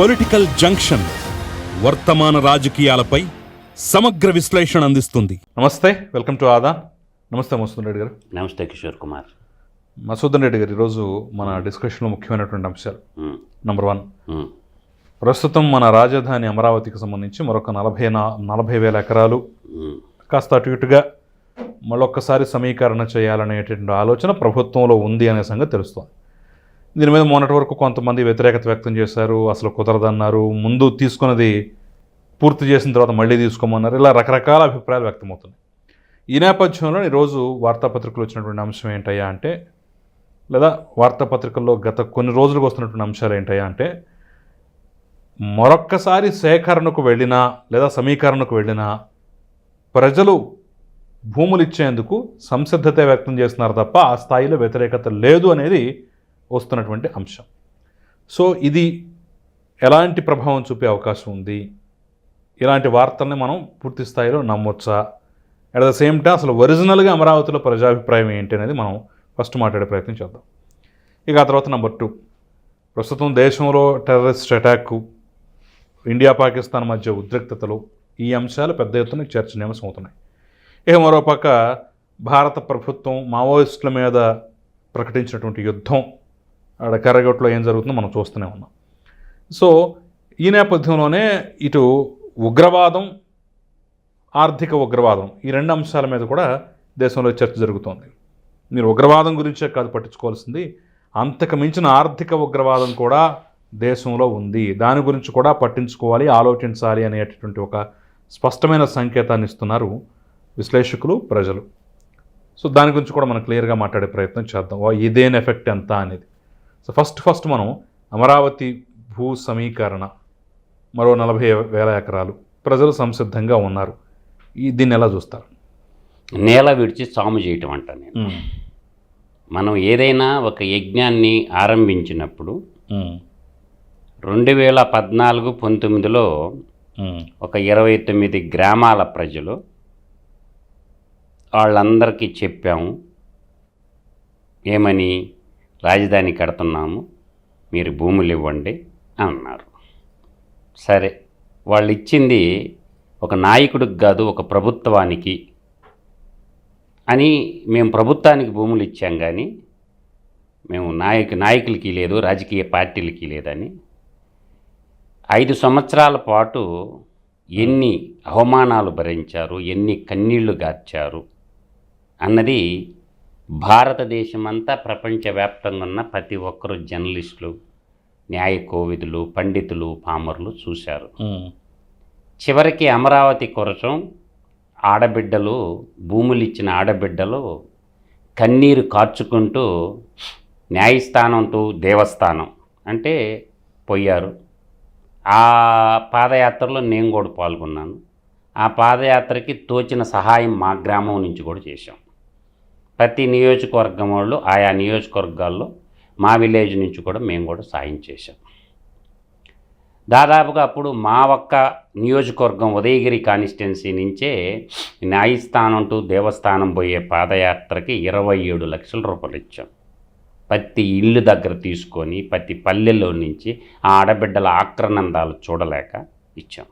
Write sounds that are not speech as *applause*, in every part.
Political junction వర్తమాన రాజకీయాలపై సమగ్ర విశ్లేషణ అందిస్తుంది. నమస్తే వెల్కమ్ టు ఆదా. నమస్తే మసూదన్ రెడ్డి గారు. నమస్తే కిషోర్ కుమార్. మసూదన్ రెడ్డి గారు ఈరోజు మన డిస్కషన్లో ముఖ్యమైనటువంటి అంశాలు. నంబర్ వన్ ప్రస్తుతం మన రాజధాని అమరావతికి సంబంధించి మరొక నలభై నా నలభై వేల ఎకరాలు కాస్త అటు ఇటుగా మళ్ళొక్కసారి సమీకరణ చేయాలనేటువంటి ఆలోచన ప్రభుత్వంలో ఉంది అనే సంగతి తెలుస్తోంది. దీని మీద మొన్నటి వరకు కొంతమంది వ్యతిరేకత వ్యక్తం చేశారు అసలు కుదరదన్నారు. ముందు తీసుకున్నది పూర్తి చేసిన తర్వాత మళ్ళీ తీసుకోమన్నారు. ఇలా రకరకాల అభిప్రాయాలు వ్యక్తమవుతున్నాయి. ఈ నేపథ్యంలో ఈరోజు వార్తాపత్రికలు వచ్చినటువంటి అంశం ఏంటయ్యా అంటే లేదా వార్తాపత్రికల్లో గత కొన్ని రోజులకు వస్తున్నటువంటి అంశాలు ఏంటయ్యా అంటే మరొక్కసారి సేకరణకు వెళ్ళినా లేదా సమీకరణకు వెళ్ళినా ప్రజలు భూములు ఇచ్చేందుకు సంసిద్ధత వ్యక్తం చేస్తున్నారు తప్ప ఆ స్థాయిలో వ్యతిరేకత లేదు అనేది వస్తున్నటువంటి అంశం. సో ఇది ఎలాంటి ప్రభావం చూపే అవకాశం ఉంది? ఇలాంటి వార్తల్ని మనం పూర్తి స్థాయిలో నమ్మొచ్చా? అట్ ద సేమ్ టైం అసలు ఒరిజినల్గా అమరావతిలో ప్రజాభిప్రాయం ఏంటి అనేది మనం ఫస్ట్ మాట్లాడే ప్రయత్నం చేద్దాం. ఇక ఆ తర్వాత నెంబర్ టూ. ప్రస్తుతం దేశంలో టెర్రరిస్ట్ అటాక్ ఇండియా పాకిస్తాన్ మధ్య ఉద్రిక్తతలు ఈ అంశాలు పెద్ద ఎత్తున చర్చనీయాంశం అవుతున్నాయి ఇక మరోపక్క భారత ప్రభుత్వం మావోయిస్టుల మీద ప్రకటించినటువంటి యుద్ధం ఆడ కర్రగొట్లో ఏం జరుగుతుందో మనం చూస్తూనే ఉన్నాం. సో ఈ నేపథ్యంలోనే ఇటు ఉగ్రవాదం ఆర్థిక ఉగ్రవాదం ఈ రెండు అంశాల మీద కూడా దేశంలో చర్చ జరుగుతోంది. మీరు ఉగ్రవాదం గురించే కాదు పట్టించుకోవాల్సింది అంతకు మించిన ఆర్థిక ఉగ్రవాదం కూడా దేశంలో ఉంది. దాని గురించి కూడా పట్టించుకోవాలి ఆలోచించాలి అనేటటువంటి ఒక స్పష్టమైన సంకేతాన్ని ఇస్తున్నారు విశ్లేషకులు ప్రజలు. సో దాని గురించి కూడా మనం క్లియర్గా మాట్లాడే ప్రయత్నం చేద్దాం. వా- ఇదేం ఎఫెక్ట్ ఎంత అనేది. సో ఫస్ట్ ఫస్ట్ మనం అమరావతి భూ సమీకరణ మరో నలభై వేల ఎకరాలు ప్రజలు సంసిద్ధంగా ఉన్నారు. ఈ దీన్ని ఎలా చూస్తారు? నేల విడిచి సాము చేయటం అంట నేను. మనం ఏదైనా ఒక యజ్ఞాన్ని ఆరంభించినప్పుడు రెండు వేల పద్నాలుగు పంతొమ్మిదిలో ఒక ఇరవై తొమ్మిది గ్రామాల ప్రజలు వాళ్ళందరికీ చెప్పాము ఏమని? రాజధాని కడుతున్నాము మీరు భూములు ఇవ్వండి అన్నారు. సరే వాళ్ళు ఇచ్చింది ఒక నాయకుడికి కాదు ఒక ప్రభుత్వానికి అని మేము ప్రభుత్వానికి భూములు ఇచ్చాం కానీ మేము నాయకు నాయకులకి లేదు రాజకీయ పార్టీలకి లేదని. ఐదు సంవత్సరాల పాటు ఎన్ని అవమానాలు భరించారు ఎన్ని కన్నీళ్ళు గార్చారు అన్నది భారతదేశమంతా ప్రపంచవ్యాప్తంగా ఉన్న ప్రతి ఒక్కరు జర్నలిస్టులు న్యాయ కోవిదులు పండితులు పామరులు చూశారు. చివరికి అమరావతి కోసం ఆడబిడ్డలు భూములు ఇచ్చిన ఆడబిడ్డలు కన్నీరు కార్చుకుంటూ న్యాయస్థానం టు దేవస్థానం అంటే పోయారు. ఆ పాదయాత్రలో నేను కూడా పాల్గొన్నాను. ఆ పాదయాత్రకి తోచిన సహాయం మా గ్రామం నుంచి కూడా చేశాం. ప్రతి నియోజకవర్గం వాళ్ళు ఆయా నియోజకవర్గాల్లో మా విలేజ్ నుంచి కూడా మేము కూడా సాయం చేశాం. దాదాపుగా అప్పుడు మా ఒక్క నియోజకవర్గం ఉదయగిరి కాన్స్టిట్యున్సీ నుంచే న్యాయస్థానం టు దేవస్థానం పోయే పాదయాత్రకి ఇరవై ఏడు లక్షల రూపాయలు ఇచ్చాం. ప్రతి ఇల్లు దగ్గర తీసుకొని ప్రతి పల్లెల్లో నుంచి ఆ ఆడబిడ్డల ఆక్రనందాలు చూడలేక ఇచ్చాం.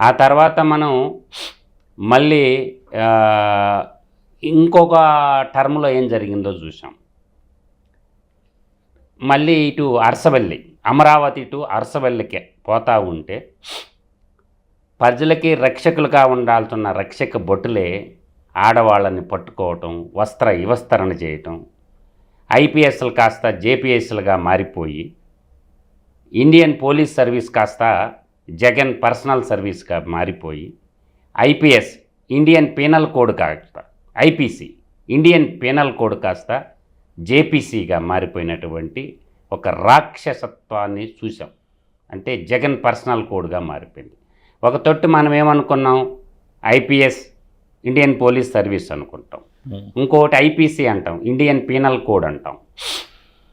ఆ తర్వాత మనం మళ్ళీ ఇంకొక టర్మ్లో ఏం జరిగిందో చూసాం మళ్ళీ ఇటు అరసవల్లి అమరావతి టు అరసవల్లికే పోతా ఉంటే ప్రజలకి రక్షకులుగా ఉండాల్సిన రక్షక బొట్టులే ఆడవాళ్ళని పట్టుకోవటం వస్త్ర వివస్తరణ చేయటం ఐపీఎస్లు కాస్త జేపీఎస్లుగా మారిపోయి ఇండియన్ పోలీస్ సర్వీస్ కాస్త జగన్ పర్సనల్ సర్వీస్గా మారిపోయి ఐపీఎస్ ఇండియన్ పీనల్ కోడ్ కాస్త ఐపీసీ ఇండియన్ పీనల్ కోడ్ కాస్త జేపీసీగా మారిపోయినటువంటి ఒక రాక్షసత్వాన్ని చూసాం అంటే జగన్ పర్సనల్ కోడ్గా మారిపోయింది. ఒక తొట్టు మనం ఏమనుకున్నాం? ఐపీఎస్ ఇండియన్ పోలీస్ సర్వీస్ అనుకుంటాం. ఉమ్, ఇంకోటి ఐపీసీ అంటాం ఇండియన్ పీనల్ కోడ్ అంటాం.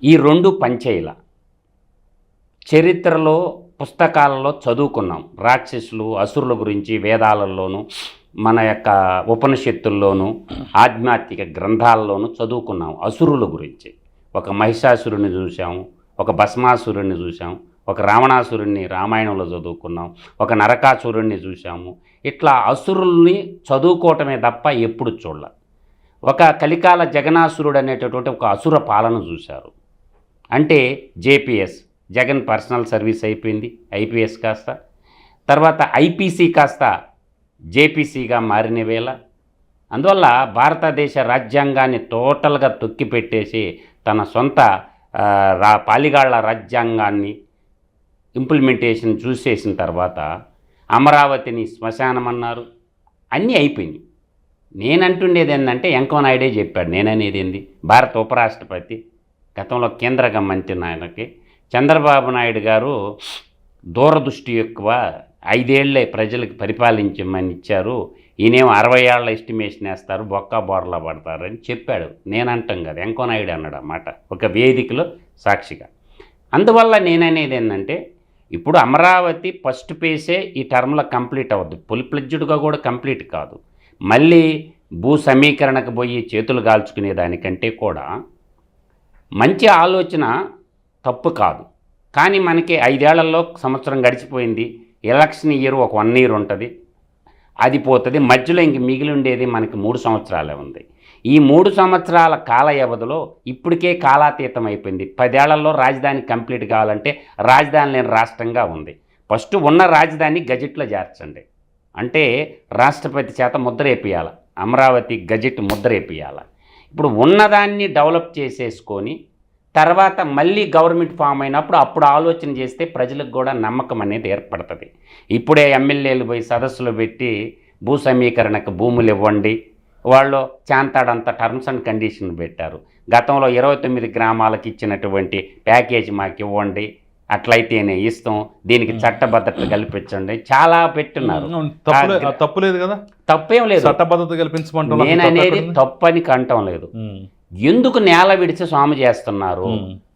ఈ రెండు పంచేయాల. చరిత్రలో పుస్తకాలలో చదువుకున్నాం. రాక్షసులు అసురుల గురించి వేదాలలోనూ మన యొక్క ఉపనిషత్తుల్లోనూ ఆధ్యాత్మిక గ్రంథాల్లోనూ చదువుకున్నాం అసురుల గురించి. ఒక మహిషాసురుని చూసాము ఒక భస్మాసురుణ్ణి చూసాం ఒక రావణాసురుణ్ణి రామాయణంలో చదువుకున్నాం ఒక నరకాసురుణ్ణి చూసాము ఇట్లా అసురుల్ని చదువుకోవటమే తప్ప ఎప్పుడు చూడాల. ఒక కలికాల జగనాసురుడు అనేటటువంటి ఒక అసుర పాలన చూశారు. అంటే జేపీఎస్ జగన్ పర్సనల్ సర్వీస్ అయిపోయింది ఐపీఎస్ కాస్త. తర్వాత ఐపీసీ కాస్త జేపీసీగా మారిన వేళ అందువల్ల భారతదేశ రాజ్యాంగాన్ని టోటల్గా తొక్కిపెట్టేసి తన సొంత రా పాలిగాళ్ళ రాజ్యాంగాన్ని ఇంప్లిమెంటేషన్ చూసేసిన తర్వాత అమరావతిని శ్మశానం అన్నారు అన్నీ అయిపోయినాయి. నేనంటుండేది ఏంటంటే వెంకవనాయుడే చెప్పాడు నేననేది ఏంది? భారత ఉపరాష్ట్రపతి గతంలో కేంద్ర మంత్రి నాయనకి చంద్రబాబు నాయుడు గారు దూరదృష్టి ఎక్కువ ఐదేళ్ళే ప్రజలకు పరిపాలించమని ఇచ్చారు. ఈయనేమో అరవై ఏళ్ళ ఎస్టిమేషన్ వేస్తారు బొక్క బోర్లా పడతారని చెప్పాడు. నేను అంటాం కదా వెంకయ్యనాయుడు అన్నాడు అన్నమాట ఒక వేదికలో సాక్షిగా. అందువల్ల నేననేది ఏంటంటే ఇప్పుడు అమరావతి ఫస్ట్ పేసే ఈ టర్మ్లో కంప్లీట్ అవ్వద్దు. ఫుల్ కూడా కంప్లీట్ కాదు. మళ్ళీ భూ సమీకరణకు పోయి చేతులు కాల్చుకునే దానికంటే కూడా మంచి ఆలోచన తప్పు కాదు. కానీ మనకి ఐదేళ్ళలో సంవత్సరం గడిచిపోయింది. ఎలక్షన్ ఇయర్ ఒక వన్ ఇయర్ ఉంటుంది. అది పోతుంది. మధ్యలో ఇంక మిగిలి ఉండేది మనకి మూడు సంవత్సరాలే ఉంది. ఈ మూడు సంవత్సరాల కాల వ్యవధిలో ఇప్పటికే కాలాతీతం అయిపోయింది. పదేళ్ళలో రాజధాని కంప్లీట్ కావాలంటే రాజధాని లేని రాష్ట్రంగా ఉంది. ఫస్ట్ ఉన్న రాజధాని గజెట్లో చేర్చండి. అంటే రాష్ట్రపతి చేత ముద్రేపియాల అమరావతి గజెట్ ముద్రేపియాల ఇప్పుడు ఉన్నదాన్ని డెవలప్ చేసేసుకొని తర్వాత మళ్ళీ గవర్నమెంట్ ఫామ్ అయినప్పుడు అప్పుడు ఆలోచన చేస్తే ప్రజలకు కూడా నమ్మకం అనేది ఏర్పడుతుంది. ఇప్పుడే ఎమ్మెల్యేలు పోయి సదస్సులు పెట్టి భూ సమీకరణకు భూములు ఇవ్వండి. వాళ్ళు చాంతాడంత టర్మ్స్ అండ్ కండిషన్ పెట్టారు. గతంలో ఇరవై తొమ్మిది గ్రామాలకు ఇచ్చినటువంటి ప్యాకేజీ మాకు ఇవ్వండి. అట్లయితేనే ఇస్తాం. దీనికి చట్టబద్ధత కల్పించండి. చాలా పెట్టున్నారు. తప్పులే ఆ, తప్పులేదు కదా? తప్పేం లేదు. చట్టబద్ధత కల్పించమంటాం నేను అనేది తప్పని కంటం లేదు. ఎందుకు నేల విడిచి స్వామి చేస్తున్నారు?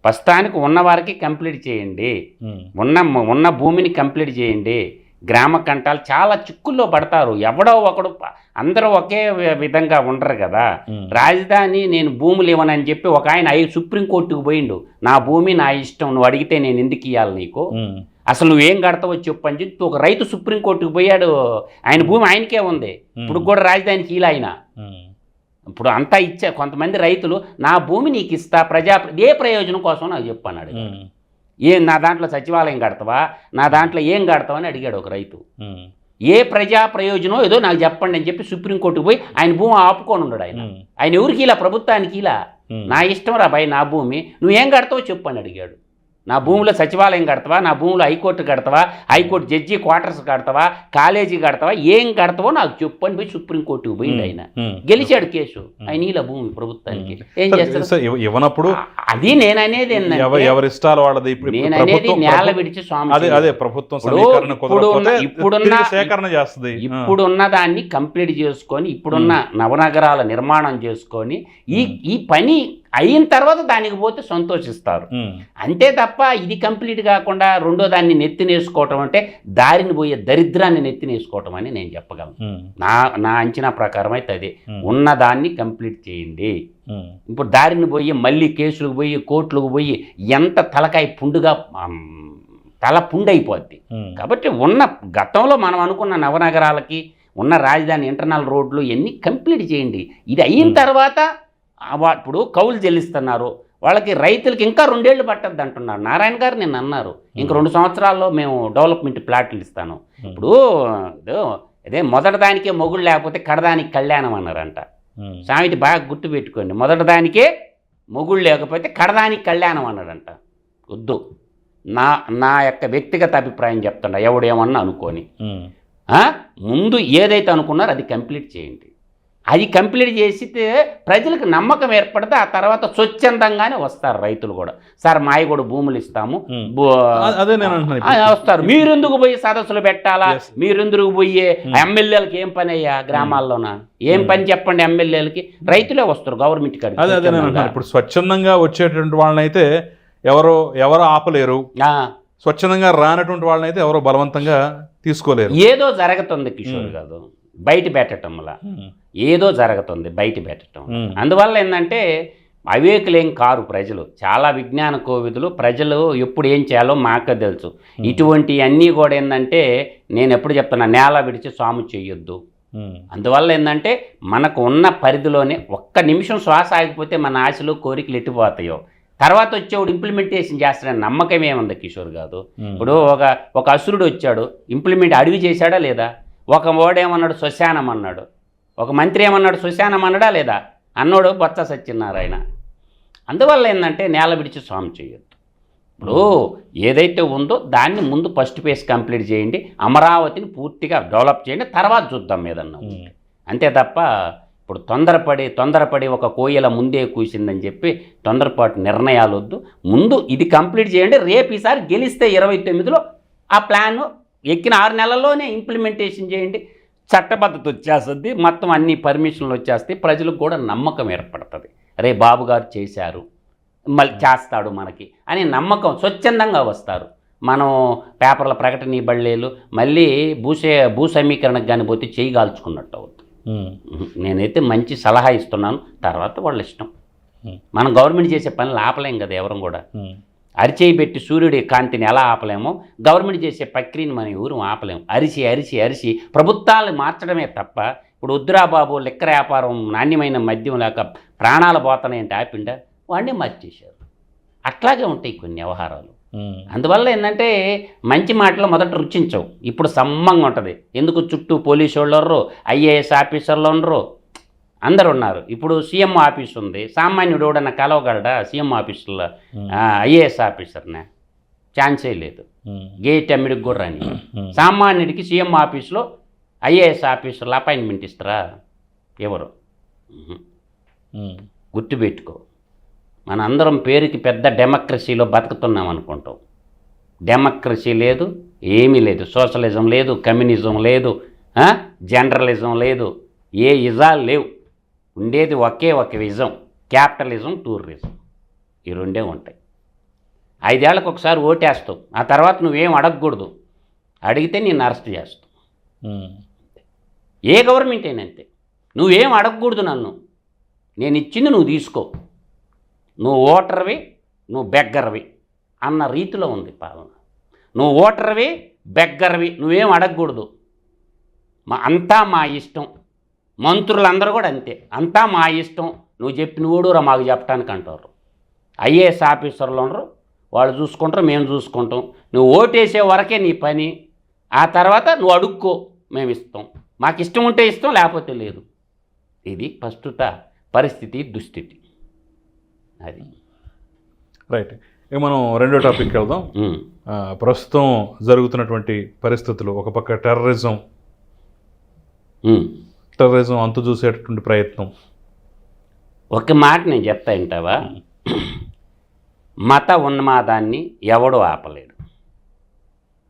ప్రస్తుతానికి ఉన్నవారికి కంప్లీట్ చేయండి. ఉన్న ఉన్న భూమిని కంప్లీట్ చేయండి. గ్రామ కంటాలు చాలా చిక్కుల్లో పడతారు. ఎవడో ఒకడు అందరూ ఒకే విధంగా ఉండరు కదా. రాజధాని నేను భూములు ఇవ్వనని చెప్పి ఒక ఆయన ఐ సుప్రీంకోర్టుకు పోయిండు. నా భూమి నా ఇష్టం నువ్వు అడిగితే నేను ఎందుకు ఇవ్వాలి నీకు? అసలు నువ్వేం కడతావో చెప్పు అని చెప్పి ఒక రైతు సుప్రీంకోర్టుకు పోయాడు. ఆయన భూమి ఆయనకే ఉంది. ఇప్పుడు కూడా రాజధానికి ఇలా ఆయన ఇప్పుడు అంతా ఇచ్చా కొంతమంది రైతులు నా భూమి నీకు ఇస్తా ప్రజా ఏ ప్రయోజనం కోసం నాకు చెప్పు అన్నాడు ఏం నా దాంట్లో సచివాలయం కడతావా? నా దాంట్లో ఏం కడతావా అని అడిగాడు ఒక రైతు. ఏ ప్రజా ప్రయోజనం ఏదో నాకు చెప్పండి అని చెప్పి సుప్రీంకోర్టుకు పోయి ఆయన భూమి ఆపుకొని ఉన్నాడు ఆయన. ఆయన ఎవరికి ఇలా? ప్రభుత్వానికి ఇలా? నా ఇష్టం రా భయ్ నా భూమి. నువ్వేం కడతావో చెప్పు అని అడిగాడు. నా భూమిలో సచివాలయం కడతావా? నా భూమిలో హైకోర్టు కడతావా? హైకోర్టు జడ్జి క్వార్టర్స్ కడతావా? కాలేజీ కడతావా? ఏం కడతావో నాకు చెప్పు అని పోయి సుప్రీంకోర్టుకు పోయింది ఆయన. గెలిచాడు కేసు. ఆయన ఇలా భూమి ప్రభుత్వానికి. ఏం చేస్తారు ఇవ్వనప్పుడు అది నేను అనేది ఎవరి ఇష్టాలు వాళ్ళది నేను అనేది నేల విడిచి స్వామి అదే ప్రభుత్వం ఇప్పుడున్న- సేకరణ చేస్తుంది. ఇప్పుడున్న దాన్ని కంప్లీట్ చేసుకొని ఇప్పుడున్న నవనగరాల నిర్మాణం చేసుకొని ఈ ఈ పని అయిన తర్వాత దానికి పోతే సంతోషిస్తారు. అంతే తప్ప ఇది కంప్లీట్ కాకుండా రెండో దాన్ని నెత్తినేసుకోవటం అంటే దారిని పోయే దరిద్రాన్ని నెత్తినేసుకోవటం అని నేను చెప్పగలను. నా నా అంచనా ప్రకారం అయితే అదే. ఉన్నదాన్ని కంప్లీట్ చేయండి. ఇప్పుడు దారిని పోయి మళ్ళీ కేసులకు పోయి కోర్టులకు పోయి ఎంత తలకాయ పుండుగా తల పుండైపోద్ది. కాబట్టి ఉన్న గతంలో మనం అనుకున్న నవనగరాలకి ఉన్న రాజధాని ఇంటర్నల్ రోడ్లు ఇవన్నీ కంప్లీట్ చేయండి. ఇది అయిన. తర్వాత ఇప్పుడు కౌలు చెల్లిస్తున్నారు. వాళ్ళకి రైతులకి ఇంకా రెండేళ్ళు పట్టద్దు అంటున్నారు. నారాయణ గారు నేను అన్నారు. ఇంక. రెండు సంవత్సరాల్లో మేము డెవలప్మెంట్ ప్లాట్లు ఇస్తాను. ఇప్పుడు అదే మొదటి దానికే మొగుడు లేకపోతే కడదానికి కళ్యాణం అన్నారంట. సామెత బాగా గుర్తుపెట్టుకోండి మొదటి దానికే మొగుడు లేకపోతే కడదానికి కళ్యాణం అన్నాడంట. వద్దు. నా నా యొక్క వ్యక్తిగత అభిప్రాయం చెప్తుండ ఎవడేమన్నా అనుకోని? ముందు ఏదైతే అనుకున్నారో అది కంప్లీట్ చేయండి. అది కంప్లీట్ చేసితే ప్రజలకు నమ్మకం ఏర్పడితే ఆ తర్వాత స్వచ్ఛందంగానే వస్తారు రైతులు కూడా. సార్ మాయ కూడా భూములు ఇస్తాము. అదే. వస్తారు. మీరెందుకు పోయి సదస్సులు పెట్టాలా. మీరెందుకు పోయి. ఎమ్మెల్యేలకి ఏం పని అయ్యా గ్రామాల్లోన? ఏం. పని చెప్పండి ఎమ్మెల్యేలకి? రైతులే వస్తారు గవర్నమెంట్ కాడికి అదే ఇప్పుడు స్వచ్ఛందంగా వచ్చేటువంటి వాళ్ళనైతే ఎవరు ఎవరు ఆపలేరు. ఆ, స్వచ్ఛందంగా రానటువంటి వాళ్ళనైతే ఎవరు బలవంతంగా తీసుకోలేరు. ఏదో జరుగుతుంది కిషోర్ Hmm. బయట పెట్టటంలా ఏదో జరుగుతుంది బయట పెట్టడం అందువల్ల ఏంటంటే అవేకులేం కారు ప్రజలు. చాలా విజ్ఞాన కోవిదులు. ప్రజలు ఎప్పుడు ఏం చేయాలో మాకు తెలుసు. ఇటువంటి అన్నీ కూడా ఏంటంటే నేను ఎప్పుడు చెప్తున్నా నేల విడిచి స్వాము చేయొద్దు అందువల్ల ఏంటంటే మనకు ఉన్న పరిధిలోనే ఒక్క నిమిషం శ్వాస ఆగిపోతే మన ఆశలు కోరికలు ఎట్టిపోతాయో. తర్వాత వచ్చేవాడు ఇంప్లిమెంటేషన్ చేస్తాడని నమ్మకం ఏముంది కిషోర్ కాదు ఉమ్, ఇప్పుడు ఒక ఒక అసురుడు వచ్చాడు. ఇంప్లిమెంట్ అడవి చేశాడా లేదా? ఒక ఓడేమన్నాడు శ్మశానం అన్నాడు ఒక మంత్రి ఏమన్నాడు? శ్మశానం అన్నాడా లేదా? అన్నోడు బొత్స సత్యనారాయణ. అందువల్ల ఏంటంటే నేల విడిచి స్వామి చేయొద్దు. ఇప్పుడు ఏదైతే ఉందో దాన్ని ముందు ఫస్ట్ ఫేజ్ కంప్లీట్ చేయండి. అమరావతిని పూర్తిగా డెవలప్ చేయండి. తర్వాత చూద్దాం ఏదన్నా అంతే తప్ప ఇప్పుడు తొందరపడి తొందరపడి ఒక కోయిల ముందే కూసిందని చెప్పి తొందరపాటు నిర్ణయాలు వద్దు ముందు ఇది కంప్లీట్ చేయండి. రేపు ఈసారి గెలిస్తే ఇరవై తొమ్మిదిలో ఆ ప్లాన్ ఎక్కిన ఆరు నెలల్లోనే ఇంప్లిమెంటేషన్ చేయండి. చట్టబద్ధత వచ్చేస్తుంది మొత్తం అన్ని పర్మిషన్లు వచ్చేస్తాయి ప్రజలకు కూడా నమ్మకం ఏర్పడుతుంది. రే బాబు గారు చేశారు మళ్ళీ చేస్తాడు మనకి అని నమ్మకం స్వచ్ఛందంగా వస్తారు. మనం పేపర్ల ప్రకటన బళ్ళేలు మళ్ళీ భూసే భూ సమీకరణకు కానీ పోతే చేయి కాల్చుకున్నట్టు అవుతుంది. నేనైతే మంచి సలహా ఇస్తున్నాను తర్వాత వాళ్ళ ఇష్టం. మనం గవర్నమెంట్ చేసే పనులు ఆపలేం కదా ఎవరం కూడా. అరిచేయి పెట్టి సూర్యుడి కాంతిని ఎలా ఆపలేమో గవర్నమెంట్ చేసే ప్రక్రియని మనం ఎవరు ఆపలేము. అరిసి అరిసి అరిసి ప్రభుత్వాలను మార్చడమే తప్ప ఇప్పుడు వద్దురా బాబు లిక్కర వ్యాపారం నాణ్యమైన మద్యం లేక ప్రాణాలు పోతున్నాయంటే ఆపిండా? వాడిని మార్చేశారు. అట్లాగే ఉంటాయి కొన్ని వ్యవహారాలు. అందువల్ల ఏంటంటే మంచి మాటలు మొదట రుచించవు. ఇప్పుడు సమ్మంగా ఉంటుంది. ఎందుకు చుట్టూ పోలీసు వాళ్ళు ఐఏఎస్ ఆఫీసర్లు ఉండరు అందరు ఉన్నారు ఇప్పుడు సీఎం ఆఫీస్ ఉంది. సామాన్యుడు ఎవడన్నా కలవగలడా? సీఎం ఆఫీసులో ఐఏఎస్ ఆఫీసర్నే. ఛాన్సే లేదు. గేట్ అమ్మిడికి కూడా రాని ఉమ్, సామాన్యుడికి సీఎం ఆఫీస్లో ఐఏఎస్ ఆఫీసర్లు అపాయింట్మెంట్ ఇస్తారా? ఎవరు? గుర్తుపెట్టుకో. మనందరం పేరుకి పెద్ద డెమోక్రసీలో బతుకుతున్నాం అనుకుంటాం. డెమోక్రసీ లేదు ఏమీ లేదు. సోషలిజం లేదు కమ్యూనిజం లేదు? జనరలిజం లేదు ఏ ఇజాలు లేవు. ఉండేది ఒకే ఒక విజం క్యాపిటలిజం టూరిజం. ఈ రెండే ఉంటాయి. ఐదేళ్ళకు ఒకసారి ఓటేస్తావు. ఆ తర్వాత నువ్వేం అడగకూడదు. అడిగితే నేను అరెస్ట్ చేస్తావు ఏ గవర్నమెంట్ అయినా అంతే. నువ్వేం అడగకూడదు నన్ను. నేను ఇచ్చింది నువ్వు తీసుకో. నువ్వు ఓటర్వి నువ్వు బెగ్గర్వి అన్న రీతిలో ఉంది పాలన. నువ్వు ఓటర్వి బెగ్గర్వి నువ్వేం అడగకూడదు. మా అంతా మా ఇష్టం. మంత్రులందరూ కూడా అంతే. అంతా మా ఇష్టం. నువ్వు చెప్పిన ఊడురా మాకు చెప్పడానికి అంటారు. ఐఏఎస్ ఆఫీసర్లు ఉండరు. వాళ్ళు చూసుకుంటారు మేము చూసుకుంటాం. నువ్వు ఓటేసే వరకే నీ పని. ఆ తర్వాత నువ్వు అడుక్కో మేము ఇస్తాం. మాకు ఇష్టం ఉంటే ఇష్టం లేకపోతే లేదు. ఇది ప్రస్తుత పరిస్థితి దుస్థితి. అది. రైట్. ఇక మనం రెండో టాపిక్కి వెళ్దాం. ప్రస్తుతం జరుగుతున్నటువంటి పరిస్థితులు. ఒక పక్క టెర్రరిజం. టెర్రరిజం అంతు చూసేటటువంటి ప్రయత్నం. ఒక మాట నేను చెప్తా ఏంటావా మత ఉన్మాదాన్ని ఎవడు ఆపలేడు.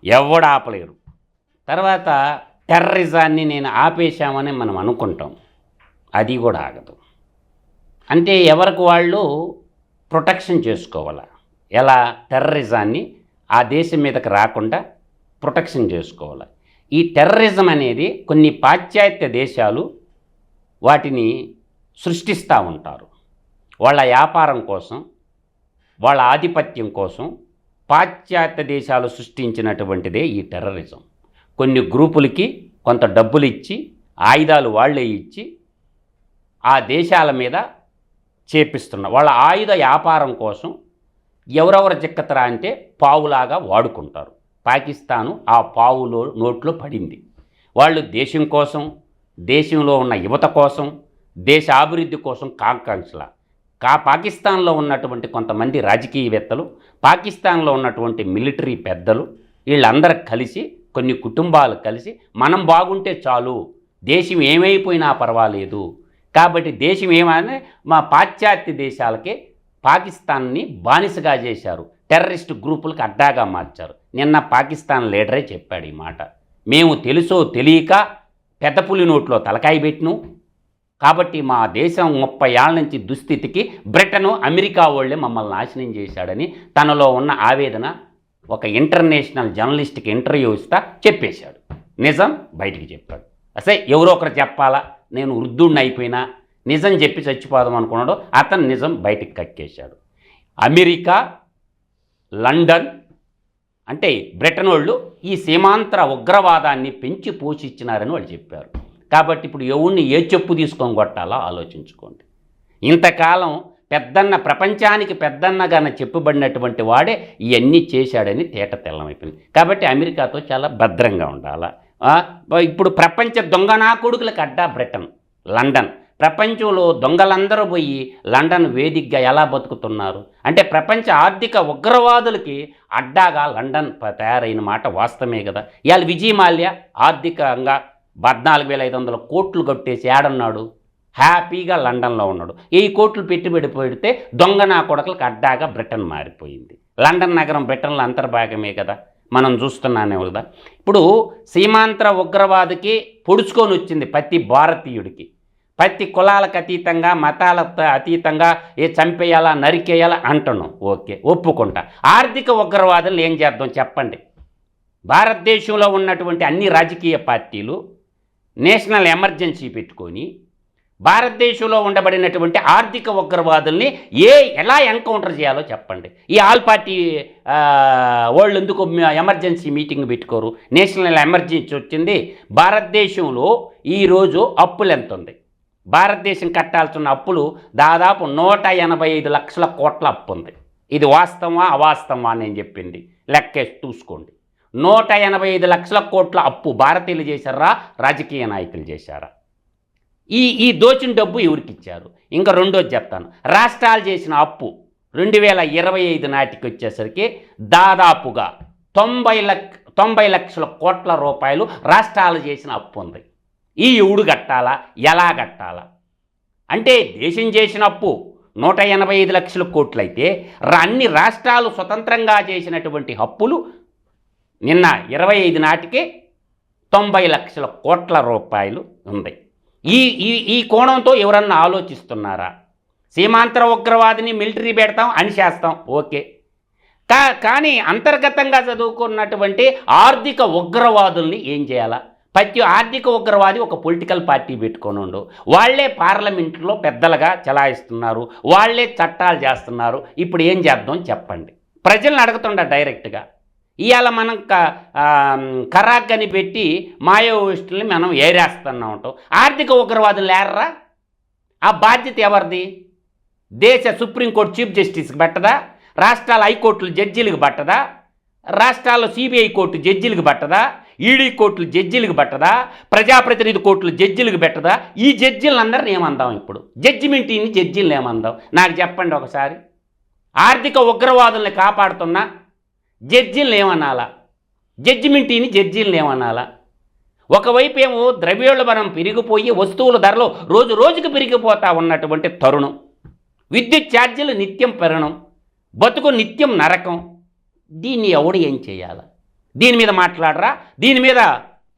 ఎవడు ఆపలేరు తర్వాత టెర్రరిజాన్ని నేను ఆపేశామని మనం అనుకుంటాం. అది కూడా ఆగదు. అంటే ఎవరికి వాళ్ళు ప్రొటెక్షన్ చేసుకోవాలా? ఎలా? టెర్రరిజాన్ని ఆ దేశం మీదకి రాకుండా ప్రొటెక్షన్ చేసుకోవాలి? ఈ టెర్రరిజం అనేది కొన్ని పాశ్చాత్య దేశాలు వాటిని సృష్టిస్తూ ఉంటారు. వాళ్ళ వ్యాపారం కోసం వాళ్ళ ఆధిపత్యం కోసం పాశ్చాత్య దేశాలు సృష్టించినటువంటిదే ఈ టెర్రరిజం. కొన్ని గ్రూపులకి కొంత డబ్బులు ఇచ్చి ఆయుధాలు వాళ్ళే ఇచ్చి ఆ దేశాల మీద చేపిస్తున్న వాళ్ళ ఆయుధ వ్యాపారం కోసం ఎవరెవరు చిక్కతరా అంటే పావులాగా వాడుకుంటారు. పాకిస్తాను ఆ పావులో నోట్లో పడింది. వాళ్ళు దేశం కోసం దేశంలో ఉన్న యువత కోసం దేశ అభివృద్ధి కోసం కాంకాంక్షల కా పాకిస్తాన్లో ఉన్నటువంటి కొంతమంది రాజకీయవేత్తలు పాకిస్తాన్లో ఉన్నటువంటి మిలిటరీ పెద్దలు వీళ్ళందరూ కలిసి కొన్ని కుటుంబాలు కలిసి మనం బాగుంటే చాలు దేశం ఏమైపోయినా పర్వాలేదు. కాబట్టి దేశం ఏమైనా మా పాశ్చాత్య దేశాలకే పాకిస్తాన్ని బానిసగా చేశారు. టెర్రరిస్ట్ గ్రూపులకు అడ్డాగా మార్చారు. నిన్న పాకిస్తాన్ లీడరే చెప్పాడు ఈ మాట. మేము తెలుసో తెలియక పెద్ద పులి నోట్లో తలకాయ పెట్టిను కాబట్టి మా దేశం ముప్పై ఏళ్ళ నుంచి దుస్థితికి బ్రిటను అమెరికా వాళ్ళే మమ్మల్ని నాశనం చేశాడని తనలో ఉన్న ఆవేదన ఒక ఇంటర్నేషనల్ జర్నలిస్ట్కి ఇంటర్వ్యూ ఇస్తా చెప్పేశాడు. నిజం బయటికి చెప్పాడు. అసే ఎవరో ఒకరు చెప్పాలా? నేను వృద్ధుడిని అయిపోయినా నిజం చెప్పి చచ్చిపోదాం అనుకున్నాడు అతను నిజం బయటికి కక్కేశాడు. అమెరికా లండన్ అంటే బ్రిటన్ వాళ్ళు ఈ సీమాంతర ఉగ్రవాదాన్ని పెంచి పోషించినారని వాళ్ళు చెప్పారు. కాబట్టి ఇప్పుడు ఎవరిని ఏ చెప్పు తీసుకొని కొట్టాలో ఆలోచించుకోండి. ఇంతకాలం పెద్దన్న ప్రపంచానికి పెద్దన్నగాన చెప్పబడినటువంటి వాడే ఇవన్నీ చేశాడని తేట తెల్లమైపోయింది. కాబట్టి అమెరికాతో చాలా భద్రంగా ఉండాలా? ఇప్పుడు ప్రపంచ దొంగనా కొడుకులకు అడ్డా బ్రిటన్ లండన్. ప్రపంచంలో దొంగలందరూ పోయి లండన్ వేదికగా ఎలా బతుకుతున్నారు? అంటే ప్రపంచ ఆర్థిక ఉగ్రవాదులకి అడ్డాగా లండన్ తయారైన మాట వాస్తవమే కదా. ఇవాళ విజయమాల్యా ఆర్థికంగా పద్నాలుగు వేల ఐదు వందల కోట్లు కట్టేసి ఏడన్నాడు? హ్యాపీగా లండన్లో ఉన్నాడు. ఈ కోట్లు పెట్టుబడి పెడితే దొంగ నా కొడకలకు అడ్డాగా బ్రిటన్ మారిపోయింది. లండన్ నగరం బ్రిటన్లో అంతర్భాగమే కదా. మనం చూస్తున్నానే కదా. ఇప్పుడు సీమాంతర ఉగ్రవాదికి పొడుచుకొని వచ్చింది ప్రతి భారతీయుడికి. ప్రతి కులాలకు అతీతంగా మతాలకు అతీతంగా ఏ చంపేయాలా నరికేయాలా అంటున్నాం ఓకే ఒప్పుకుంటా. ఆర్థిక ఉగ్రవాదులు ఏం చేద్దాం చెప్పండి? భారతదేశంలో ఉన్నటువంటి అన్ని రాజకీయ పార్టీలు నేషనల్ ఎమర్జెన్సీ పెట్టుకొని భారతదేశంలో ఉండబడినటువంటి ఆర్థిక ఉగ్రవాదుల్ని ఏ ఎలా ఎన్కౌంటర్ చేయాలో చెప్పండి. ఈ ఆల్ పార్టీ వాళ్ళు ఎందుకు ఎమర్జెన్సీ మీటింగ్ పెట్టుకోరు? నేషనల్ ఎమర్జెన్సీ వచ్చింది. భారతదేశంలో ఈరోజు అప్పులు ఎంత ఉంది? భారతదేశం కట్టాల్సిన అప్పులు దాదాపు నూట ఎనభై ఐదు లక్షల కోట్ల అప్పు ఉంది. ఇది వాస్తవమా అవాస్తవా అని నేను చెప్పింది. లెక్కేసి చూసుకోండి. నూట ఎనభై ఐదు లక్షల కోట్ల అప్పు భారతీయులు చేశారా రాజకీయ నాయకులు చేశారా? ఈ ఈ దోచిన డబ్బు ఎవరికి ఇచ్చారు? ఇంకా రెండోది చెప్తాను. రాష్ట్రాలు చేసిన అప్పు రెండు వేల ఇరవై ఐదు నాటికి వచ్చేసరికి దాదాపుగా తొంభై లక్ష తొంభై లక్షల కోట్ల రూపాయలు రాష్ట్రాలు చేసిన అప్పు ఉంది. ఈ ఎవడు కట్టాలా? ఎలా కట్టాలా? అంటే దేశం చేసిన అప్పు నూట ఎనభై ఐదు లక్షల కోట్లయితే అన్ని రాష్ట్రాలు స్వతంత్రంగా చేసినటువంటి అప్పులు నిన్న ఇరవై ఐదు నాటికే తొంభై లక్షల కోట్ల రూపాయలు ఉంది. ఈ ఈ ఈ కోణంతో ఎవరన్నా ఆలోచిస్తున్నారా? సీమాంతర ఉగ్రవాదిని మిలిటరీ పెడతాం అని చేస్తాం ఓకే. కా కానీ అంతర్గతంగా చదువుకున్నటువంటి ఆర్థిక ఉగ్రవాదుల్ని ఏం చేయాలా? ప్రతి ఆర్థిక ఉగ్రవాది ఒక పొలిటికల్ పార్టీ పెట్టుకొని ఉండు వాళ్ళే పార్లమెంట్లో పెద్దలుగా చలాయిస్తున్నారు. వాళ్ళే చట్టాలు చేస్తున్నారు. ఇప్పుడు ఏం చేద్దాం చెప్పండి. ప్రజలను అడుగుతుండ డైరెక్ట్గా. ఇవాళ మనం క కరాగ్గని పెట్టి మాయోయిస్టుల్ని మనం ఏరేస్తున్నా ఉంటాం ఆర్థిక ఉగ్రవాదులు లేర్రా? ఆ బాధ్యత ఎవరిది? దేశ సుప్రీంకోర్టు చీఫ్ జస్టిస్కి పట్టదా రాష్ట్రాల హైకోర్టులు జడ్జీలకు పట్టదా రాష్ట్రాల్లో సిబిఐ కోర్టు జడ్జీలకు పట్టదా ఈడీ కోర్టులు జడ్జీలకు పట్టదా? ప్రజాప్రతినిధి కోర్టులు జడ్జీలకు పెట్టదా? ఈ జడ్జీలందరిని ఏమందాం ఇప్పుడు? జడ్జిమెంట్ ఇన్ని జడ్జీలను ఏమందాం? నాకు చెప్పండి ఒకసారి. ఆర్థిక ఉగ్రవాదుల్ని కాపాడుతున్న జడ్జీలను ఏమనాలా? జడ్జిమెంటీని జడ్జీలను ఏమనాలా? ఒకవైపు ఏమో ద్రవ్యోల్బణం పెరిగిపోయి వస్తువుల ధరలు రోజు రోజుకు పెరిగిపోతా ఉన్నటువంటి తరుణం. విద్యుత్ ఛార్జీలు నిత్యం పెరగడం బతుకు నిత్యం నరకం దీన్ని ఎవడు ఏం చేయాలా? దీని మీద మాట్లాడరా? దీని మీద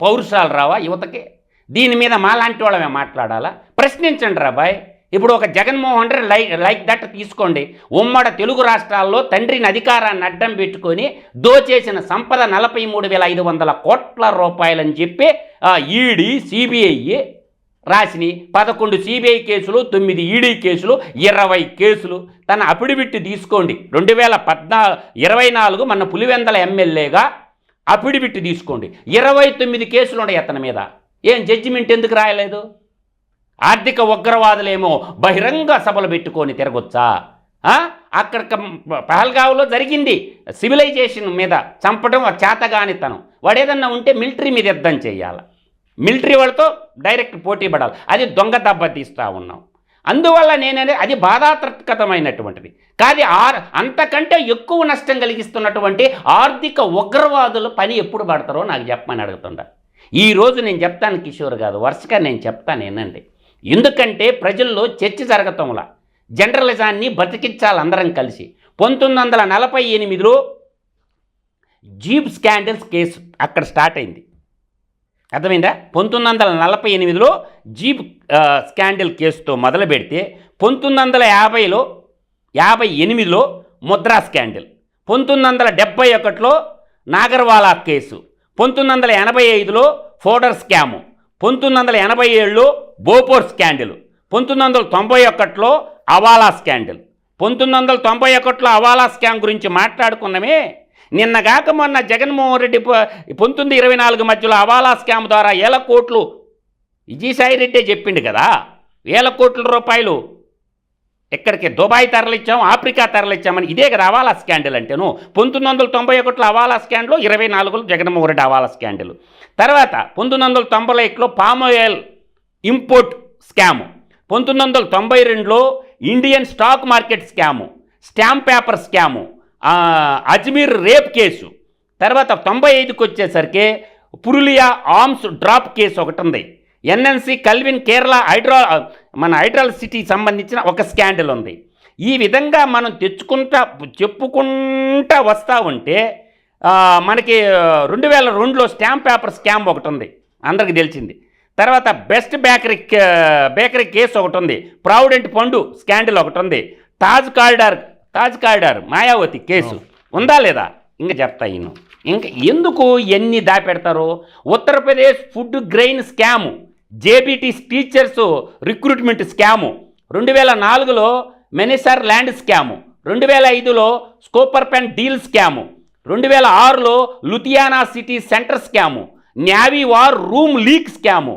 పౌరుషాలు రావా యువతకి? దీని మీద మాలాంటి వాళ్ళమే మాట్లాడాలా? ప్రశ్నించండి రా బాయ్. ఇప్పుడు ఒక Jaganmohan Reddy like like that తీసుకోండి. ఉమ్మడ తెలుగు రాష్ట్రాల్లో తండ్రిని అధికారాన్ని అడ్డం పెట్టుకొని దోచేసిన సంపద నలభై మూడు వేల ఐదు వందల కోట్ల రూపాయలని చెప్పి ఈడీ సిబిఐ రాసిని. పదకొండు సిబిఐ కేసులు తొమ్మిది ఈడీ కేసులు ఇరవై కేసులు. తన అఫిడవిట్ తీసుకోండి. రెండు వేల పద్నా ఇరవై నాలుగు మన పులివెందల ఎమ్మెల్యేగా అఫిడవిట్ తీసుకోండి. ఇరవై తొమ్మిది కేసులు ఉన్నాయి అతని మీద. ఏం జడ్జిమెంట్ ఎందుకు రాయలేదు? ఆర్థిక ఉగ్రవాదులేమో బహిరంగ సభలు పెట్టుకొని తిరగొచ్చా? అక్కడ పహల్గావ్లో జరిగింది. సివిలైజేషన్ మీద చంపడం చేతగానితనం. వాడు ఏదన్నా ఉంటే మిలిటరీ మీద యుద్ధం చేయాలి. మిలిటరీ వాళ్ళతో డైరెక్ట్ పోటీ పడాలి. అది దొంగ దెబ్బతీస్తూ ఉన్నాం. అందువల్ల నేననే అది బాధాత్రకతమైనటువంటిది కానీ ఆర్ అంతకంటే ఎక్కువ నష్టం కలిగిస్తున్నటువంటి ఆర్థిక ఉగ్రవాదులు పని ఎప్పుడు పడతారో నాకు చెప్పమని అడుగుతుండ. ఈరోజు నేను చెప్తాను కిషోర్ కాదు వరుసగా నేను చెప్తాను ఏనండి ఎందుకంటే ప్రజల్లో చర్చ జరగటంలా జర్నలిజాన్ని బతికించాలి అందరం కలిసి. పంతొమ్మిది వందల నలభై ఎనిమిదిలో జీప్ స్కాండల్స్ కేసు అక్కడ స్టార్ట్ అయింది. అర్థమైందా? పంతొమ్మిది వందల నలభై ఎనిమిదిలో జీప్ స్కాండల్ కేసుతో మొదలు పెడితే పంతొమ్మిది వందల యాభైలో యాభై ఎనిమిదిలో ముద్రా స్కాండల్ పంతొమ్మిది వందల డెబ్బై ఒకటిలో నాగర్వాలా కేసు పంతొమ్మిది వందల ఎనభై ఐదులో ఫోడర్ స్కాము పంతొమ్మిది వందల ఎనభై ఏడులో బోపోర్ స్కాండల్ పంతొమ్మిది వందల తొంభై ఒకటిలో అవాలా స్కాండల్. పంతొమ్మిది వందల తొంభై ఒకటిలో అవాలా స్కామ్ గురించి మాట్లాడుకున్నామే నిన్నగాక మొన్న జగన్మోహన్ రెడ్డి పంతొమ్మిది ఇరవై నాలుగు మధ్యలో అవాలా స్కామ్ ద్వారా వేల కోట్లు విజయసాయి రెడ్డే చెప్పిండు కదా. వేల కోట్ల రూపాయలు ఎక్కడికి దుబాయ్ తరలిచ్చాం ఆఫ్రికా తరలిచ్చామని. ఇదే కదా అవాలా స్కాండల్ అంటేను. పంతొమ్మిది వందల తొంభై ఒకటిలో అవాలా స్కాండల్ ఇరవై నాలుగులో జగన్మోహన్ రెడ్డి అవాలా స్కాండల్. తర్వాత పంతొమ్మిది వందల తొంభై ఒకటిలో పామోయల్ ఇంపోర్ట్ స్కాము. పంతొమ్మిది వందల తొంభై రెండులో Indian stock market scam stamp paper scam. Ajmer rape case. తర్వాత తొంభై ఐదుకి వచ్చేసరికి పురులియా ఆర్మ్స్ డ్రాప్ కేసు ఒకటి ఉంది ఎన్ఎన్సి కల్విన్ కేరళ హైడ్రా మన హైడ్రాల్ సిటీ సంబంధించిన ఒక స్కాండల్ ఉంది. ఈ విధంగా మనం తెచ్చుకుంటా చెప్పుకుంటా వస్తూ ఉంటే మనకి రెండు వేల రెండులో స్టాంప్ పేపర్ స్కామ్ ఒకటి ఉంది అందరికి తెలిసింది. తర్వాత బెస్ట్ బేకరీ బేకరీ కేసు ఒకటి ఉంది ప్రావిడెంట్ పండు స్కాండల్ ఒకటి ఉంది Taj corridor Taj corridor Mayawati case. ఉందా లేదా? ఇంకా చెప్తా ఈయన. ఇంకా ఎందుకు ఎన్ని దాపెడతారు? Uttar Pradesh food grain scam JBT teachers recruitment scam రెండు వేల నాలుగులో మెనిసర్ ల్యాండ్ స్కాము రెండు వేల ఐదులో స్కోపర్ పెన్ డీల్ స్కాము రెండు వేల ఆరులో Ludhiana city centre scam navy war room leak scam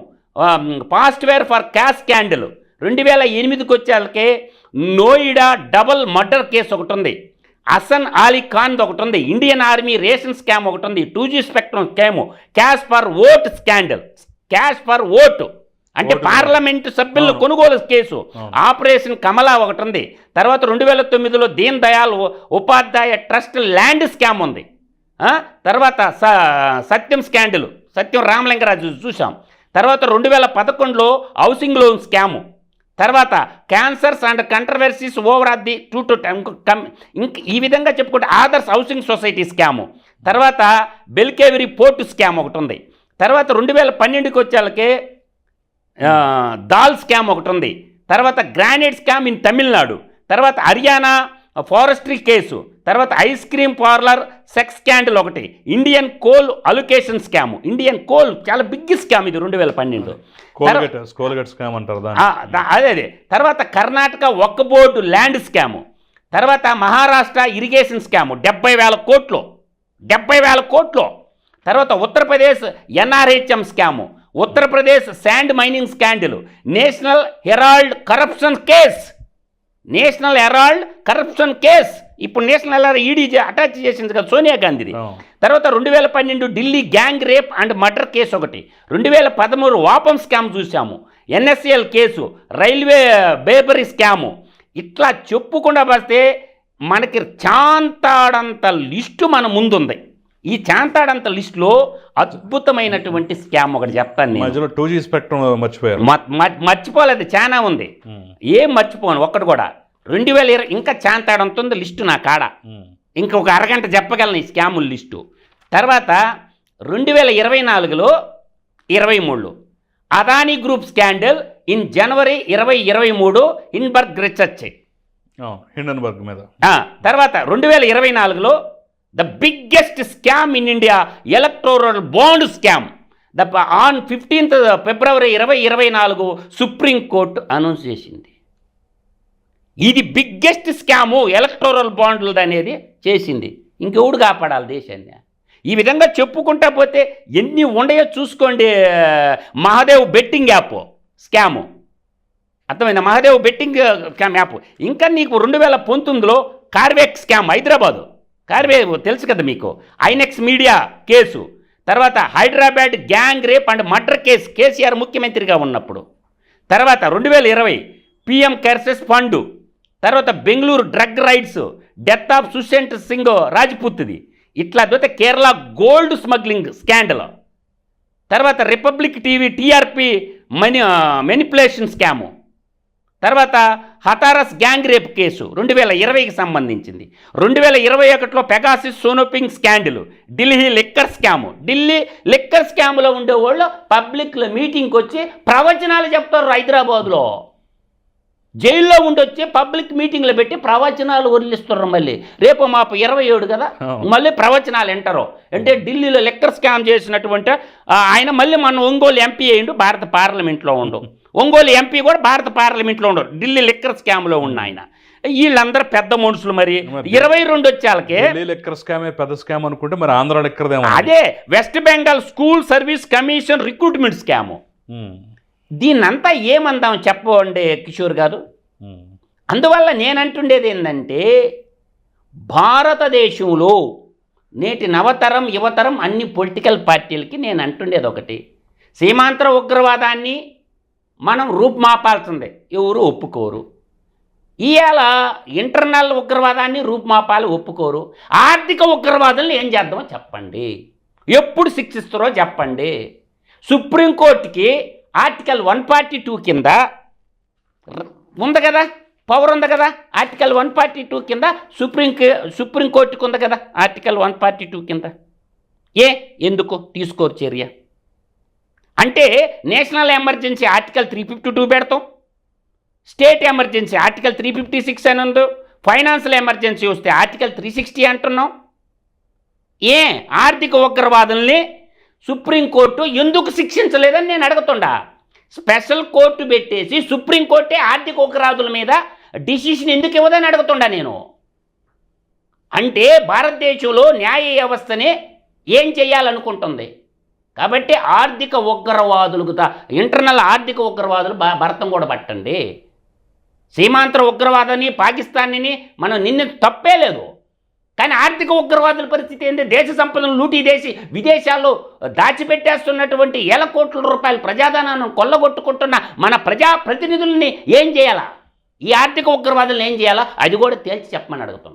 పాస్ట్వేర్ for cash scandal రెండు వేల ఎనిమిదికి వచ్చేళ్ళకే నోయిడా డబల్ మర్డర్ కేసు ఒకటి ఉంది హసన్ అలీ ఖాన్ ఒకటి ఉంది ఇండియన్ ఆర్మీ రేషన్ స్కామ్ ఒకటి ఉంది two G spectrum scam. Cash for vote scandal. Cash for vote. అంటే. పార్లమెంటు సభ్యులను. కొనుగోలు కేసు. ఆపరేషన్ కమలా ఒకటి ఉంది తర్వాత రెండు వేల తొమ్మిదిలో Deen Dayal Upadhyaya trust land scam ఉంది? తర్వాత సత్యం స్కాండల్. సత్యం రామలింగరాజు చూసాం తర్వాత రెండు వేల పదకొండులో హౌసింగ్ లోన్ స్కాము. తర్వాత cancers and controversies over of the two to ఇంక ఈ విధంగా చెప్పుకుంటే ఆదర్స్ హౌసింగ్ సొసైటీ స్కాము. తర్వాత బెల్కేవిరి పోర్టు స్కామ్ ఒకటి ఉంది. తర్వాత రెండు వేల పన్నెండుకి వచ్చేళ్ళకి దాల్ స్కామ్ ఒకటి ఉంది. తర్వాత గ్రానైట్ స్కామ్ ఇన్ తమిళనాడు. తర్వాత హర్యానా ఫారెస్ట్రీ కేసు. తర్వాత ice cream parlour sex scandal ఒకటి. Indian coal allocation scam. Indian coal చాలా బిగ్ స్కామ్ ఇది రెండు వేల పన్నెండు. స్కామ్ అంటారు అదే అదే. తర్వాత కర్ణాటక ఒక్క బోర్డు ల్యాండ్ స్కాము. తర్వాత మహారాష్ట్ర ఇరిగేషన్ స్కాము. డెబ్బై వేల కోట్లు. డెబ్బై వేల కోట్లు. తర్వాత Uttar Pradesh NRHM scam. Uttar Pradesh sand mining scandal. National Herald corruption case. National Herald corruption case. ఇప్పుడు నేషనల్ హెరాల్డ్ ఈడీ అటాచ్ చేసింది కదా సోనియా గాంధీది. తర్వాత రెండు వేల పన్నెండు Delhi gang rape and murder case ఒకటి. రెండు వేల పదమూడు వాపం స్కామ్ చూసాము NSL case railway bribery scam. ఇట్లా చెప్పుకుండా పడితే మనకి చాంతాడంత లిస్టు మన ముందుంది. ఈ చాంతాడంత లిస్టులో అద్భుతమైనటువంటి స్కామ్ ఒకటి చెప్తాను నేను. మధ్యలో టూ జీ స్పెక్ట్రమ్ మర్చిపోయారు. మ- మ- మర్చిపోలేదు చాలా ఉంది. ఏం మర్చిపోను ఒక్కటి కూడా. రెండు వేల ఇరవై ఇంకా చాంతాడంత ఉంది లిస్టు నా కాడ. ఇంకొక అరగంట చెప్పగలను ఈ స్కాముల లిస్టు. తర్వాత రెండు వేల ఇరవై నాలుగులో ఇరవై మూడులో Adani group scandal in January ఇరవై ఇరవై మూడు ఇన్బర్గ్ రీసెర్చ్. హిండన్బర్గ్ మీద. తర్వాత రెండు వేల ఇరవై నాలుగులో the biggest scam in India electoral bond scam. The on fifteenth February ఇరవై ఇరవై నాలుగు సుప్రీంకోర్టు అనౌన్స్ చేసింది. ఇది బిగ్గెస్ట్ స్కాము ఎలక్టోరల్ బాండ్లు అనేది చేసింది. ఇంకెవడు కాపాడాలి దేశాన్ని? ఈ విధంగా చెప్పుకుంటా పోతే ఎన్ని ఉండయో చూసుకోండి మహాదేవ్ బెట్టింగ్ యాప్ స్కాము. అర్థమైంది? Mahadev betting scam app. ఇంకా నీకు రెండు వేల పంతొమ్మిదిలో కార్వేక్ స్కామ్ హైదరాబాదు. కార్వే తెలుసు కదా మీకు? INX media case. తర్వాత Hyderabad gang rape and murder case KCR ముఖ్యమంత్రిగా ఉన్నప్పుడు. తర్వాత రెండు వేల ఇరవై పిఎం కర్సెస్ ఫండు. తర్వాత Bengaluru drug raids death of Sushant Singh రాజ్పుత్ది. ఇట్లా పోతే కేరళ గోల్డ్ స్మగ్లింగ్ స్కాండల్. తర్వాత Republic TV TRP money manipulation scam తర్వాత హతారస్ గ్యాంగ్ రేప్ కేసు రెండు వేల ఇరవైకి సంబంధించింది. రెండు వేల ఇరవై ఒకటిలో Pegasus snooping scandal Delhi liquor scam Delhi liquor స్కాములో ఉండేవాళ్ళు పబ్లిక్లో మీటింగ్కి వచ్చి ప్రవచనాలు చెప్తారు హైదరాబాద్లో. జైల్లో ఉండొచ్చి పబ్లిక్ మీటింగ్లో పెట్టి ప్రవచనాలు వదిలిస్తున్నారు మళ్ళీ. రేపు మాపు ఇరవై ఏడు కదా. మళ్ళీ ప్రవచనాలు వింటారు అంటే ఢిల్లీలో లెక్కర్ స్కామ్ చేసినటువంటి ఆయన మళ్ళీ మన ఒంగోలు ఎంపీ అయ్యిండు భారత పార్లమెంట్లో ఉండు. *laughs* ఒంగోలు ఎంపీ కూడా భారత పార్లమెంట్లో ఉండరు ఢిల్లీ లిక్కర్ స్కామ్లో ఉన్న ఆయన. వీళ్ళందరూ పెద్ద మనుషులు మరి. ఇరవై రెండు ఢిల్లీ లెక్కర్ స్కామే పెద్ద స్కామ్ అనుకుంటే మరి ఆంధ్ర లెక్కరదేమో అదే West Bengal school service commission recruitment scam. దీన్నంతా ఏమందాం చెప్పండి కిషోర్ గారు? అందువల్ల నేనంటుండేది ఏంటంటే భారతదేశంలో నేటి నవతరం యువతరం అన్ని పొలిటికల్ పార్టీలకి నేను అంటుండేది ఒకటి. సీమాంతర ఉగ్రవాదాన్ని మనం రూపుమాపాల్సిందే ఎవరు ఒప్పుకోరు. ఇవాళ ఇంటర్నల్ ఉగ్రవాదాన్ని రూపుమాపాలు ఒప్పుకోరు. ఆర్థిక ఉగ్రవాదులను ఏం చేద్దామో చెప్పండి. ఎప్పుడు శిక్షిస్తారో చెప్పండి. సుప్రీంకోర్టుకి ఆర్టికల్ వన్ ఫార్టీ టూ కింద ఉంది కదా? పవర్ ఉంది కదా? ఆర్టికల్ వన్ ఫార్టీ టూ కింద సుప్రీం సుప్రీంకోర్టుకు ఉంది కదా? ఆర్టికల్ వన్ ఫార్టీ టూ కింద. ఏ? ఎందుకు? తీసుకోరు చర్య. అంటే national emergency article three fifty two పెడతాం. State emergency article three fifty six అని ఉంది. ఫైనాన్షియల్ ఎమర్జెన్సీ వస్తే ఆర్టికల్ త్రీ సిక్స్టీ అంటున్నాం. ఏ? ఆర్థిక ఉగ్రవాదుల్ని సుప్రీంకోర్టు ఎందుకు శిక్షించలేదని నేను అడుగుతుండా. స్పెషల్ కోర్టు పెట్టేసి సుప్రీంకోర్టే ఆర్థిక ఉగ్రవాదుల మీద డిసిషన్ ఎందుకు ఇవ్వదని అడుగుతుండా నేను. అంటే భారతదేశంలో న్యాయ వ్యవస్థని ఏం చేయాలనుకుంటుంది? కాబట్టి ఆర్థిక ఉగ్రవాదులకు ఇంటర్నల్ ఆర్థిక ఉగ్రవాదులు భా- భరతం కూడా పట్టండి. సీమాంతర ఉగ్రవాదాన్ని పాకిస్తాన్ని మనం నిన్న తప్పే లేదు. కానీ ఆర్థిక ఉగ్రవాదుల పరిస్థితి ఏంటి? దేశ సంపదను లూటీ చేసి విదేశాల్లో దాచిపెట్టేస్తున్నటువంటి వేల కోట్ల రూపాయల ప్రజాధనాన్ని కొల్లగొట్టుకుంటున్న మన ప్రజా ప్రతినిధుల్ని ఏం చేయాలా? ఈ ఆర్థిక ఉగ్రవాదులను ఏం చేయాలా? అది కూడా తేల్చి చెప్పమని అడుగుతున్నాం.